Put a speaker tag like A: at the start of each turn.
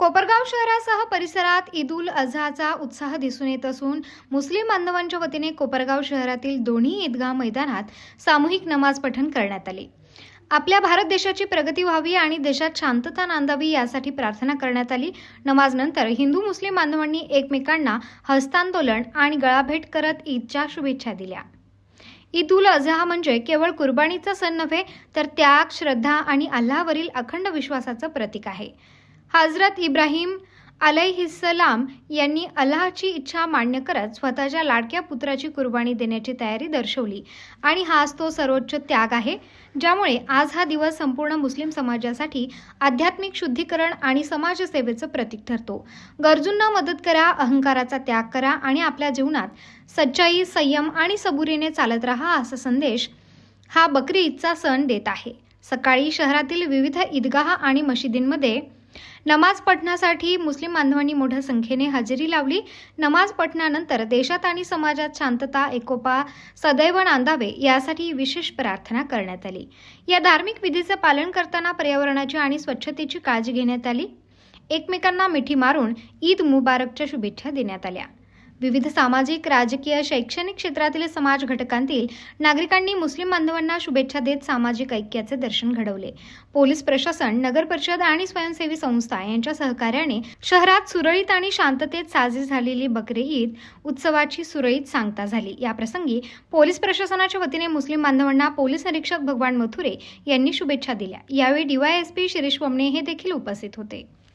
A: कोपरगाव शहरासह परिसरात ईद उल अझाचा उत्साह दिसून येत असून मुस्लिम बांधवांच्या वतीने कोपरगाव शहरातील दोन्ही ईदगाह मैदानात सामूहिक नमाज पठण करण्यात आले. आपल्या भारत देशाची प्रगती व्हावी आणि देशात शांतता नांदावी यासाठी प्रार्थना करण्यात आली. नमाजनंतर हिंदू मुस्लिम बांधवांनी एकमेकांना हस्तांदोलन आणि गळाभेट करत ईदच्या शुभेच्छा दिल्या. ईद उल अझहा म्हणजे केवळ कुर्बानीचा सण नव्हे तर त्याग श्रद्धा आणि अल्लावरील अखंड विश्वासाचं प्रतीक आहे. हजरत इब्राहिम अलैहिस्सलाम यांनी अल्लाहची इच्छा मान्य करत स्वतःच्या लाडक्या पुत्राची कुर्बानी देण्याची तयारी दर्शवली. आणि हाच तो सर्वोच्च त्याग आहे ज्यामुळे आज हा दिवस संपूर्ण मुस्लिम समाजासाठी आध्यात्मिक शुद्धीकरण आणि समाजसेवेचं प्रतीक ठरतो. गरजूंना मदत करा अहंकाराचा त्याग करा आणि आपल्या जीवनात सच्चाई संयम आणि सबुरीने चालत राहा असा संदेश हा बकरी ईदचा सण देत आहे. सकाळी शहरातील विविध ईदगाह आणि मशिदींमध्ये नमाज पठणासाठी मुस्लिम बांधवांनी मोठ्या संख्येने हजेरी लावली. नमाज पठणानंतर देशात आणि समाजात शांतता एकोपा सदैव नांदावे यासाठी विशेष प्रार्थना करण्यात आली. या धार्मिक विधीचं पालन करताना पर्यावरणाची आणि स्वच्छतेची काळजी घेण्यात आली. एकमेकांना मिठी मारून ईद मुबारकच्या शुभेच्छा देण्यात आल्या. विविध सामाजिक राजकीय शैक्षणिक क्षेत्रातील समाज घटकांतील नागरिकांनी मुस्लिम बांधवांना शुभेच्छा देत सामाजिक ऐक्याचे दर्शन घडवले. पोलीस प्रशासन नगर परिषद आणि स्वयंसेवी संस्था यांच्या सहकार्याने शहरात सुरळीत आणि शांततेत साजरी झालेली बकरे ईद उत्सवाची सुरळीत सांगता झाली. या प्रसंगी पोलीस प्रशासनाच्या वतीने मुस्लिम बांधवांना पोलीस निरीक्षक भगवान मथुरे यांनी शुभेच्छा दिल्या. यावेळी डीवायएसपी शिरीष वमणे हे देखील उपस्थित होते.